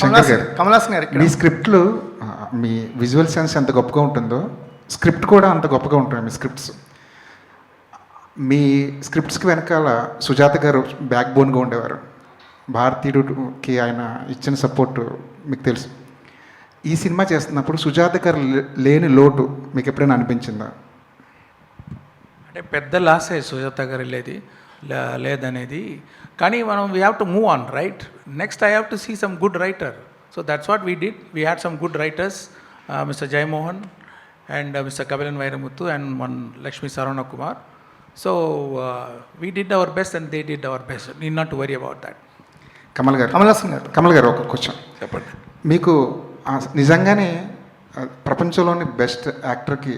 శంకర్ గారు కమలాసన్ గారు ఇక్కడ. మీ స్క్రిప్ట్లు మీ విజువల్ సెన్స్ ఎంత గొప్పగా ఉంటుందో స్క్రిప్ట్ కూడా అంత గొప్పగా ఉంటుంది మీ స్క్రిప్ట్స్. మీ స్క్రిప్ట్స్కి వెనకాల సుజాత గారు బ్యాక్ బోన్గా ఉండేవారు. భారతీయుడికి ఆయన ఇచ్చిన సపోర్టు మీకు తెలుసు. ఈ సినిమా చేస్తున్నప్పుడు సుజాత గారు లేని లోటు మీకు ఎప్పుడైనా అనిపించిందా? అంటే పెద్ద లాసే సుజాత గారు వెళ్ళేది లేదనేది. కానీ మనం we have to move on right next I have to see some good writer so that's what we did we had some good writers mister Jayamohan and mister Kapilan Vairamuthu and one Lakshmi Saravana Kumar so we did our best and they did our best need not to worry about that Kamal garu Kamal Haasan garu Kamal గారు ఒక question చెప్పండి. మీకు నిజంగానే ప్రపంచంలోని best యాక్టర్కి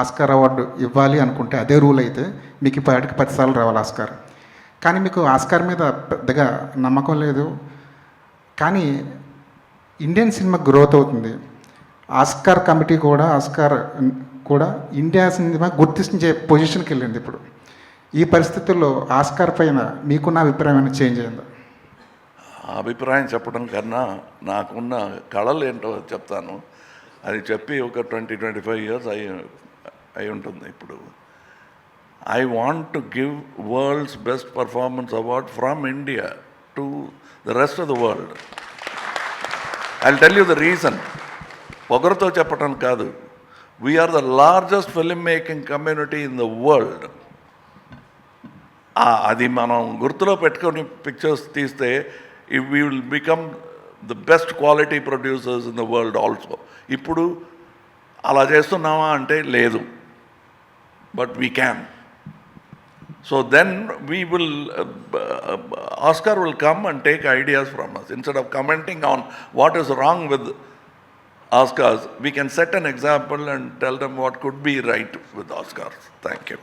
Oscar award ఇవ్వాలి అనుకుంటే అదే rule అయితే మీకు ఇప్పటికి పదిసార్లు రావాలి ఆస్కార్. కానీ మీకు ఆస్కార్ మీద పెద్దగా నమ్మకం లేదు. కానీ ఇండియన్ సినిమా గ్రోత్ అవుతుంది. ఆస్కార్ కమిటీ కూడా ఆస్కార్ కూడా ఇండియా సినిమా గుర్తించే పొజిషన్కి వెళ్ళింది ఇప్పుడు. ఈ పరిస్థితుల్లో ఆస్కార్ పైన మీకున్న అభిప్రాయం ఏమైనా చేంజ్ అయిందా? ఆ అభిప్రాయం చెప్పడం కన్నా నాకున్న కళలు ఏంటో చెప్తాను. అది చెప్పి ఒక ట్వంటీ ట్వంటీ ఫైవ్ ఇయర్స్ అయ్యి అయి ఉంటుంది ఇప్పుడు. I want to give world's best performance award from India to the rest of the world I tell you the reason పొగరతో చెప్పటం కాదు. We are the largest film making community in the world అది మనం గుర్తులో పెట్టుకొని pictures తీస్తే if we will become the best quality producers in the world also ఇప్పుడు అలా చేస్తున్నామా అంటే లేదు. but we can. So then we will, uh, uh, Oscar will come and take ideas from us. Instead of commenting on what is wrong with Oscars, we can set an example and tell them what could be right with Oscars. Thank you.